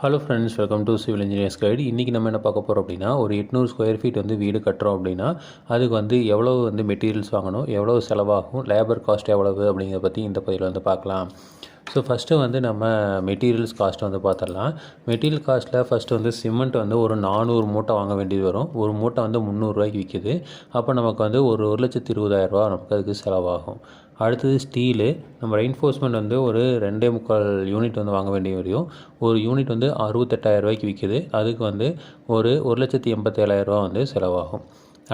Hello friends welcome to civil engineers guide இன்றைக்கி நம்ம என்ன பார்க்க போகிறோம் அப்படின்னா ஒரு எட்நூறு ஸ்கொயர் ஃபீட் வந்து வீடு கட்டுறோம் அப்படின்னா அதுக்கு வந்து எவ்வளோ வந்து மெட்டீரியல்ஸ் வாங்கணும் எவ்வளோ செலவாகும் லேபர் காஸ்ட் எவ்வளவு அப்படிங்கிறத பற்றி இந்த பதிவில் வந்து பார்க்கலாம். ஸோ ஃபஸ்ட்டு வந்து நம்ம மெட்டீரியல்ஸ் காஸ்ட் வந்து பார்த்துடலாம் மெட்டீரியல் காஸ்ட்டில் ஃபஸ்ட்டு வந்து சிமெண்ட் வந்து ஒரு நானூறு மூட்டை வாங்க வேண்டியது வரும். ஒரு மூட்டை வந்து முந்நூறுரூவாய்க்கு விற்கிது அப்போ நமக்கு வந்து ஒரு ஒரு லட்சத்து இருபதாயிரரூவா நமக்கு அதுக்கு செலவாகும். அடுத்தது ஸ்டீலு நம்ம ரெயின்ஃபோர்ஸ்மெண்ட் வந்து ஒரு ரெண்டே முக்கால் யூனிட் வந்து வாங்க வேண்டிய வரையும். ஒரு யூனிட் வந்து அறுபத்தெட்டாயிரரூவாய்க்கு விற்கிது அதுக்கு வந்து ஒரு ஒரு லட்சத்தி எண்பத்தேழாயிரரூவா வந்து செலவாகும்.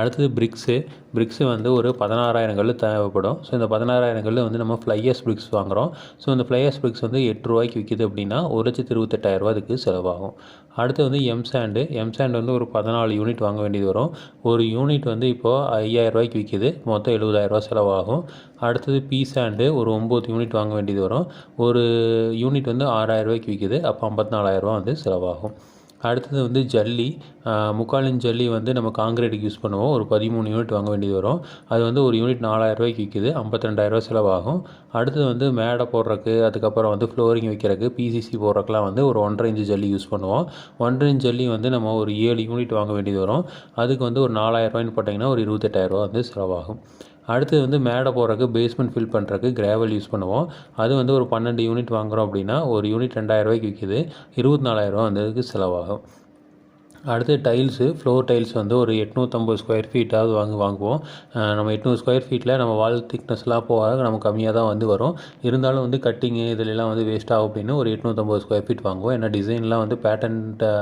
அடுத்தது பிரிக்ஸு பிரிக்ஸு வந்து ஒரு பதினாறாயிரம் கல் தேவைப்படும். ஸோ இந்த பதினாறாயிரம் கல் வந்து நம்ம ஃப்ளையர்ஸ் பிரிக்ஸ் வாங்குகிறோம் ஸோ இந்த ஃப்ளையர்ஸ் பிரிக்ஸ் வந்து எட்டு ரூபாய்க்கு விற்கிது அப்படின்னா ஒரு லட்சத்து இருபத்தெட்டாயிரரூவா அதுக்கு செலவாகும். அடுத்து வந்து எம் சாண்டு எம் சாண்ட் வந்து ஒரு பதினாலு யூனிட் வாங்க வேண்டியது வரும். ஒரு யூனிட் வந்து இப்போது ஐயாயிரரூபாய்க்கு விற்கிது மொத்தம் எழுபதாயிரரூவா செலவாகும். அடுத்தது பி சாண்டு ஒரு ஒம்பது யூனிட் வாங்க வேண்டியது வரும். ஒரு யூனிட் வந்து ஆறாயிரம் ரூபாய்க்கு விற்கிது அப்போ ஐம்பத்தி வந்து செலவாகும். அடுத்தது வந்து ஜல்லி. முக்காலின் ஜல்லி வந்து நம்ம காங்கிரீட்டுக்கு யூஸ் பண்ணுவோம். ஒரு பதிமூணு யூனிட் வாங்க வேண்டியது வரும். அது வந்து ஒரு யூனிட் நாலாயிரரூவாய்க்கு விற்கிது ஐம்பத்தி ரெண்டாயிரரூவா செலவாகும். அடுத்தது வந்து மேடை போடுறக்கு அதுக்கப்புறம் வந்து ஃப்ளோரிங் வைக்கிறதுக்கு பிசிசி போடுறக்குலாம் வந்து ஒரு ஒன்றரை இன்ச்சு ஜல்லி யூஸ் பண்ணுவோம். ஒன்றரை இன்ச் ஜல்லி வந்து நம்ம ஒரு ஏழு யூனிட் வாங்க வேண்டியது வரும். அதுக்கு வந்து ஒரு நாலாயிரரூவாய்னு போட்டிங்கன்னா ஒரு இருபத்தெட்டாயிரரூவா வந்து செலவாகும். அடுத்தது வந்து மேடை போகிறக்கு பேஸ்மெண்ட் ஃபில் பண்ணுறதுக்கு கிராவல் யூஸ் பண்ணுவோம். அது வந்து ஒரு பன்னெண்டு யூனிட் வாங்குகிறோம் அப்படின்னா ஒரு யூனிட் ரெண்டாயிரரூவாய்க்கு விற்கிது இருபத்தி நாலாயிரரூவா வந்து அதுக்கு செலவாகும். அடுத்து டைல்ஸு ஃப்ளோர் டைல்ஸ் வந்து ஒரு எட்நூற்றம்பது ஸ்கொயர் ஃபீட்டாவது வாங்கி வாங்குவோம். நம்ம எட்நூறு ஸ்கொயர் ஃபீட்டில் நம்ம வால் திக்னஸ்லாம் போக நம்ம கம்மியாக தான் வந்து வரும். இருந்தாலும் வந்து கட்டிங்கு இதுலலாம் வந்து வேஸ்ட் ஆகும் அப்படின்னு ஒரு எட்நூற்றம்பது ஸ்கொயர் ஃபீட் வாங்குவோம். ஏன்னா டிசைன்லாம் வந்து பேட்டன்ட்ட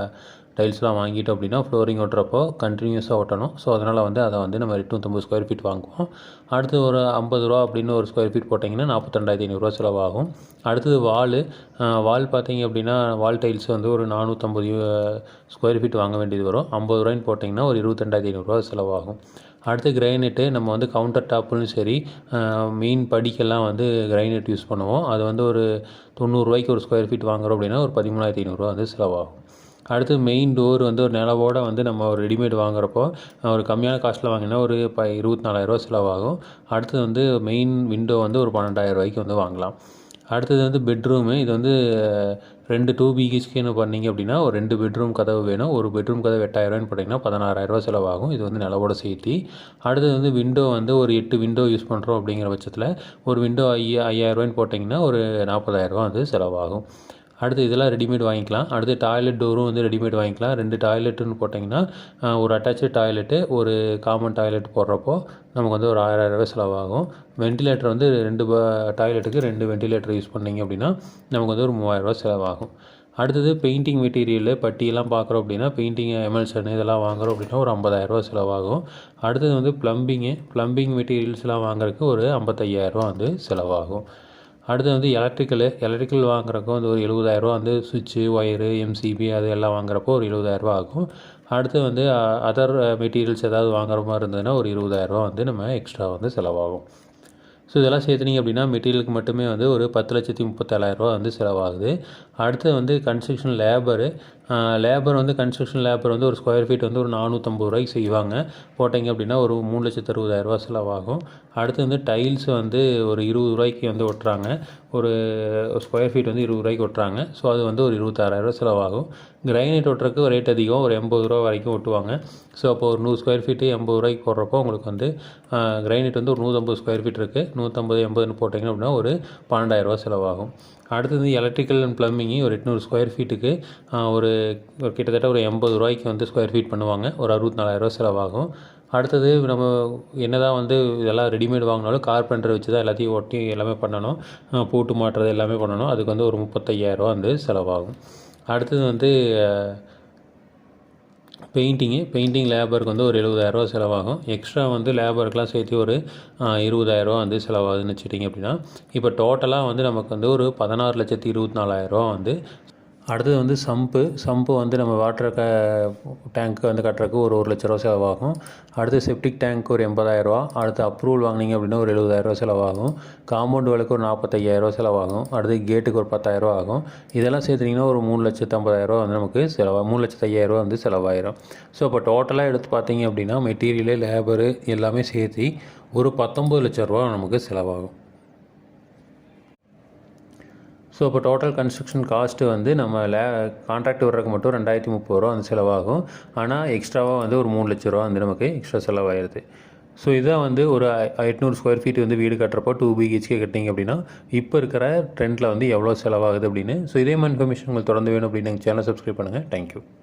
டைல்ஸ்லாம் வாங்கிட்டோம் அப்படின்னா ஃப்ளோரிங் ஓட்டுறப்போ கண்டினியூஸாக ஓட்டணும். ஸோ அதனால் வந்து அதை வந்து நம்ம எட்நூற்றம்பது ஸ்கொயர் ஃபீட் வாங்குவோம். அடுத்து ஒரு ஐம்பது ரூபா அப்படின்னு ஒரு ஸ்கொயர் ஃபீட் போட்டிங்கன்னா நாற்பத்தெண்டாயிரத்தி ஐநூறுரூவா செலவாகும். அடுத்தது வால் வால் பார்த்தீங்க அப்படின்னா வால் டைல்ஸ் வந்து ஒரு நானூற்றம்பது ஸ்கொயர் ஃபீட் வாங்க வேண்டியது வரும். ஐம்பது ரூபாய்ன்னு போட்டிங்கன்னா ஒரு இருபத்தெண்டாயிரத்தி ஐநூறுரூவா செலவாகும். அடுத்து கிரைனெட்டு நம்ம வந்து கவுண்டர் டாப்புன்னு சரி மெயின் படிக்கெல்லாம் வந்து கிரைனெட் யூஸ் பண்ணுவோம். அது வந்து ஒரு தொண்ணூறுரூவாய்க்கு ஒரு ஸ்கொயர் ஃபீட் வாங்குறோம் அப்படின்னா ஒரு பதிமூணாயிரத்தி ஐநூறுரூவா வந்து செலவாகும். அடுத்து மெயின் டோர் வந்து ஒரு நிலவோட வந்து நம்ம ஒரு ரெடிமேட் வாங்குறப்போ ஒரு கம்மியான காஸ்ட்டில் வாங்கினா ஒரு ப இருபத்தி நாலாயிரரூவா செலவாகும். அடுத்தது வந்து மெயின் விண்டோ வந்து ஒரு பன்னெண்டாயிரம் ரூபாய்க்கு வந்து வாங்கலாம். அடுத்தது வந்து பெட்ரூமு இது வந்து ரெண்டு டூ பிஹெச்கேன்னு பண்ணிங்க அப்படின்னா ஒரு ரெண்டு பெட்ரூம் கதவு வேணும். ஒரு பெட்ரூம் கதவு எட்டாயிரரூவான்னு போட்டிங்கன்னா பதினாறாயிரரூவா செலவாகும். இது வந்து நிலவோட சேர்த்தி. அடுத்தது வந்து விண்டோ வந்து ஒரு எட்டு விண்டோ யூஸ் பண்ணுறோம் அப்படிங்கிற பட்சத்தில் ஒரு விண்டோ ஐயா ஐயாயிரரூவான்னு போட்டிங்கன்னா ஒரு நாற்பதாயிரரூவா வந்து செலவாகும். அடுத்து இதெல்லாம் ரெடிமேட் வாங்கிக்கலாம். அடுத்து டாய்லெட் டோரும் வந்து ரெடிமேட் வாங்கிக்கலாம். ரெண்டு டாய்லெட்டுன்னு போட்டிங்கன்னா ஒரு அட்டாச்சு டாய்லெட்டு ஒரு காமன் டாய்லெட் போடுறப்போ நமக்கு வந்து ஒரு ஆயிரம் செலவாகும். வெண்டிலேட்டர் வந்து ரெண்டு டாய்லெட்டுக்கு ரெண்டு வெண்டிலேட்டர் யூஸ் பண்ணிங்க அப்படின்னா நமக்கு வந்து ஒரு மூவாயிரரூவா செலவாகும். அடுத்தது பெயிண்டிங் மெட்டீரியல் பட்டியெல்லாம் பார்க்குறோம் அப்படின்னா பெயிண்டிங் எமல்சன் இதெல்லாம் வாங்குறோம் அப்படின்னா ஒரு ஐம்பதாயிரரூவா செலவாகும். அடுத்தது வந்து ப்ளம்பிங்கு ப்ளம்பிங் மெட்டீரியல்ஸ்லாம் வாங்குறதுக்கு ஒரு ஐம்பத்தையாயிரரூவா வந்து செலவாகும். அடுத்து வந்து எலக்ட்ரிக்கலு எலக்ட்ரிக்கல் வாங்குறப்போ வந்து ஒரு எழுபதாயிரரூவா வந்து சுவிட்சு ஒயரு எம்சிபி அது எல்லாம் வாங்குறப்போ ஒரு எழுபதாயிரரூவா ஆகும். அடுத்து வந்து அதர் மெட்டீரியல்ஸ் ஏதாவது வாங்குற மாதிரி இருந்ததுன்னா ஒரு இருபதாயிரரூவா வந்து நம்ம எக்ஸ்ட்ரா வந்து செலவாகும். ஸோ இதெல்லாம் சேர்த்துனீங்க அப்படின்னா மெட்டீரியலுக்கு மட்டுமே வந்து ஒரு பத்து லட்சத்தி முப்பத்தேழாயிரரூவா வந்து செலவாகுது. அடுத்து வந்து கன்ஸ்ட்ரக்ஷன் லேபரு லேபர் வந்து கன்ஸ்ட்ரக்ஷன் லேபர் வந்து ஒரு ஸ்கொயர் ஃபீட் வந்து ஒரு நானூற்றம்பது ரூபாய்க்கு செய்வாங்க. போட்டிங்க அப்படின்னா ஒரு மூணு லட்சத்து அறுபதாயிரரூவா செலவாகும். அடுத்து வந்து டைல்ஸ் வந்து ஒரு இருபது ரூபாய்க்கு வந்து ஒட்டுறாங்க. ஒரு ஸ்கொயர் ஃபீட் வந்து இருபது ரூபாய்க்கு ஒட்டுறாங்க. ஸோ அது வந்து ஒரு இருபத்தாறாயிரரூவா செலவாகும். கிரைனைட் ஒட்டுறதுக்கு ரேட் அதிகம். ஒரு எண்பது ரூபா வரைக்கும் ஒட்டுவாங்க. ஸோ அப்போ ஒரு நூறு ஸ்கொயர் ஃபீட்டு எண்பது ரூபாய்க்கு போடுறப்போ உங்களுக்கு வந்து கிரைனைட் வந்து ஒரு நூற்றம்பது ஸ்கொயர் ஃபீட் இருக்குது நூற்றம்பது எண்பதுன்னு போட்டிங்க அப்படின்னா ஒரு பன்னெண்டாயிரரூவா செலவாகும். அடுத்தது எலக்ட்ரிக்கல் அண்ட் ப்ளம்பிங்கி ஒரு எட்நூறு ஸ்கொயர் ஃபீட்டுக்கு ஒரு கிட்டத்தட்ட ஒரு எண்பது ரூபாய்க்கு வந்து ஸ்கொயர் ஃபீட் பண்ணுவாங்க. ஒரு அறுபத்தி நாலாயிரரூவா செலவாகும். அடுத்தது நம்ம என்ன தான் வந்து இதெல்லாம் ரெடிமேட் வாங்கினாலும் கார்பெண்டர் வச்சு தான் எல்லாத்தையும் ஒட்டி எல்லாமே பண்ணணும். பூட்டு மாட்டுறது எல்லாமே பண்ணணும். அதுக்கு வந்து ஒரு முப்பத்தையாயிரரூவா வந்து செலவாகும். அடுத்தது வந்து பெயிண்டிங்கு. பெயிண்டிங் லேபருக்கு வந்து ஒரு எழுபதாயிரரூவா செலவாகும். எக்ஸ்ட்ரா வந்து லேபருக்கெலாம் சேர்த்து ஒரு இருபதாயிரரூவா வந்து செலவாகுதுன்னு வச்சுட்டிங்க அப்படின்னா இப்போ டோட்டலாக வந்து நமக்கு வந்து ஒரு பதினாறு லட்சத்தி இருபத்தி நாலாயிரரூவா வந்து அடுத்தது வந்து சம்பு. சம்பு வந்து நம்ம வாட்டர் க டேங்க்கு வந்து கட்டுறதுக்கு ஒரு ஒரு லட்ச ரூபா செலவாகும். அடுத்து செப்டிக் டேங்க் ஒரு எண்பதாயிரரூவா அடுத்து அப்ரூவல் வாங்கினீங்க அப்படின்னா ஒரு எழுபதாயிரரூவா செலவாகும். காம்பவுண்ட் வேலைக்கு ஒரு நாற்பத்தையாயிரரூவா செலவாகும். அடுத்து கேட்டுக்கு ஒரு பத்தாயிரரூவா ஆகும். இதெல்லாம் சேர்த்துட்டிங்கன்னா ஒரு மூணு லட்சத்து ஐம்பதாயிரரூவா வந்து நமக்கு செலவாக மூணு லட்சத்து ஐயாயிரரூவா வந்து செலவாயிரும். ஸோ இப்போ டோட்டலாக எடுத்து பார்த்தீங்க அப்படின்னா மெட்டீரியலு லேபரு எல்லாமே சேர்த்து ஒரு பத்தொம்பது லட்ச ரூபா நமக்கு செலவாகும். ஸோ இப்போ டோட்டல் கன்ஸ்ட்ரக்ஷன் காஸ்ட்டு வந்து நம்ம லே கான்ட்ராக்ட் வர்றதுக்கு மட்டும் ரெண்டாயிரத்தி முப்பது ரூபா வந்து செலவாகும். ஆனால் எக்ஸ்ட்ராவாக வந்து ஒரு மூணு லட்ச ரூபா வந்து நமக்கு எக்ஸ்ட்ரா செலவாயிருது. ஸோ இதான் வந்து ஒரு ஐ- எட்நூறு ஸ்கொயர் ஃபீட் வந்து வீடு கட்டுறப்போ டூ பிஹெச்கே கட்டிங்க அப்படின்னா இப்போ இருக்கிற ட்ரெண்டில் வந்து எவ்வளோ செலவாகுது அப்படின்னு. ஸோ இதே மாதிரி இன்ஃபர்மேஷன் உங்களுக்கு தொடர்ந்து வேணும் அப்படின்னு சேனல் சப்ஸ்கிரைப் பண்ணுங்கள் தேங்க்யூ